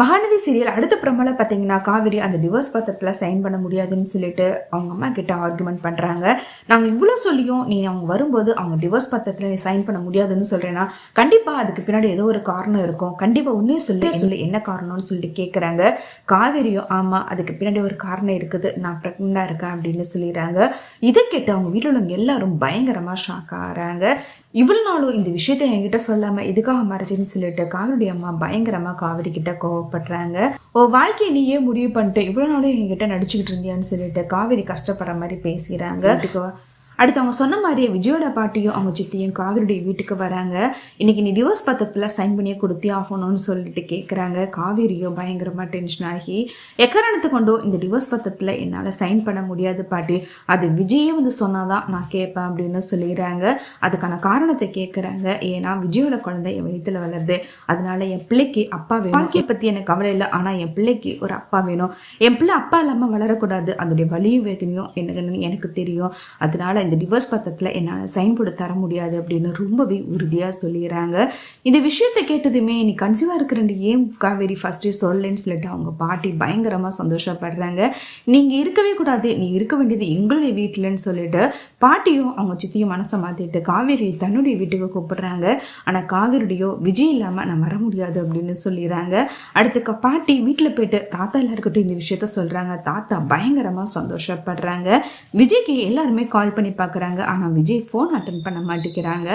Mahanadi serial அடுத்த பிரமல பார்த்தீங்கன்னா காவிரி அந்த டிவோர்ஸ் பத்திரத்தில் சைன் பண்ண முடியாதுன்னு சொல்லிட்டு அவங்க அம்மா கிட்ட ஆர்குமெண்ட் பண்ணுறாங்க நாங்கள் இவ்வளோ சொல்லியும் நீ அவங்க வரும்போது அவங்க டிவோர்ஸ் பத்திரத்தில் நீ சைன் பண்ண முடியாதுன்னு சொல்கிறேன்னா கண்டிப்பாக அதுக்கு பின்னாடி ஏதோ ஒரு காரணம் இருக்கும். கண்டிப்பாக உன்னே சொல்லி சொல்லி என்ன காரணம்னு சொல்லிட்டு கேட்குறாங்க காவிரியும் ஆமாம் அதுக்கு பின்னாடி ஒரு காரணம் இருக்குது நான் ப்ரெக்னெண்ட்டாக இருக்கேன் அப்படின்னு சொல்லிடுறாங்க. இதை கேட்டு அவங்க வீட்டில் உள்ளவங்க எல்லாரும் பயங்கரமாக ஷாக் ஆகிறாங்க. இவ்வளோ நாளும் இந்த விஷயத்த என்கிட்ட சொல்லாமல் இதுக்காக மறைச்சின்னு சொல்லிட்டு காவிரியுடைய அம்மா பயங்கரமாக காவிரி கிட்ட கோவப்படுறாங்க. ஓ வாழ்க்கையை நீயே முடிவு பண்ணிட்டு இவ்வளோ நாளும் என்கிட்ட நடிச்சுக்கிட்டு இருந்தியான்னு சொல்லிட்டு காவிரி கஷ்டப்படுற மாதிரி பேசுகிறாங்க அடுத்து அவங்க சொன்ன மாதிரியே விஜயோட பாட்டியும் அவங்க சித்தியும் காவிரியுடைய வீட்டுக்கு வராங்க. இன்னைக்கு நீ டிவோர்ஸ் பத்திரத்தில் சைன் பண்ணியே கொடுத்தே ஆகணும்னு சொல்லிட்டு கேட்குறாங்க காவிரியோ பயங்கரமாக டென்ஷன் ஆகி எக்காரணத்தை கொண்டோ இந்த டிவோர்ஸ் பத்திரத்தில் என்னால் சைன் பண்ண முடியாது பாட்டி. அது விஜயே வந்து சொன்னாதான் நான் கேட்பேன் அப்படின்னு சொல்லிடுறாங்க. அதுக்கான காரணத்தை கேட்குறாங்க ஏன்னா விஜயோட குழந்தை என் வயித்துல வளருது. அதனால என் பிள்ளைக்கு அப்பா வேணும். வாழ்க்கையை பற்றி எனக்கு கவலை இல்லை. ஆனால் என் பிள்ளைக்கு ஒரு அப்பா வேணும். என் பிள்ளை அப்பா இல்லாமல் வளரக்கூடாது. அதோடைய வலியும் வேதனையும் எனக்கு எனக்கு தெரியும். அதனால இந்த டிவோர்ஸ் பத்திரத்தில் என்னால் சைன் போட்டு தர முடியாது அப்படின்னு ரொம்பவே உறுதியாக சொல்லிடுறாங்க. இந்த விஷயத்தை கேட்டதுமே நீ கன்சியூவாக இருக்கிற ஏன் காவேரி ஃபஸ்ட்டே சொல்லலைன்னு சொல்லிட்டு அவங்க பாட்டி பயங்கரமாக சந்தோஷப்படுறாங்க. நீங்கள் இருக்கவே கூடாது நீ இருக்க வேண்டியது எங்களுடைய வீட்டிலன்னு சொல்லிட்டு பாட்டியும் அவங்க சித்தியும் மனசை மாற்றிட்டு காவேரி தன்னுடைய வீட்டுக்கு கூப்பிடுறாங்க. ஆனால் காவேரியுடையோ விஜய் இல்லாமல் நான் வர முடியாது அப்படின்னு சொல்லிடுறாங்க. அடுத்து பாட்டி வீட்டில் போயிட்டு தாத்தா எல்லாருக்கிட்டும் இந்த விஷயத்த சொல்கிறாங்க தாத்தா பயங்கரமாக சந்தோஷப்படுறாங்க. விஜய்க்கு எல்லாருமே கால் பண்ணி பார்க்குறாங்க. ஆனால் விஜய் ஃபோன் அட்டன் பண்ண மாட்டேங்கிறாங்க.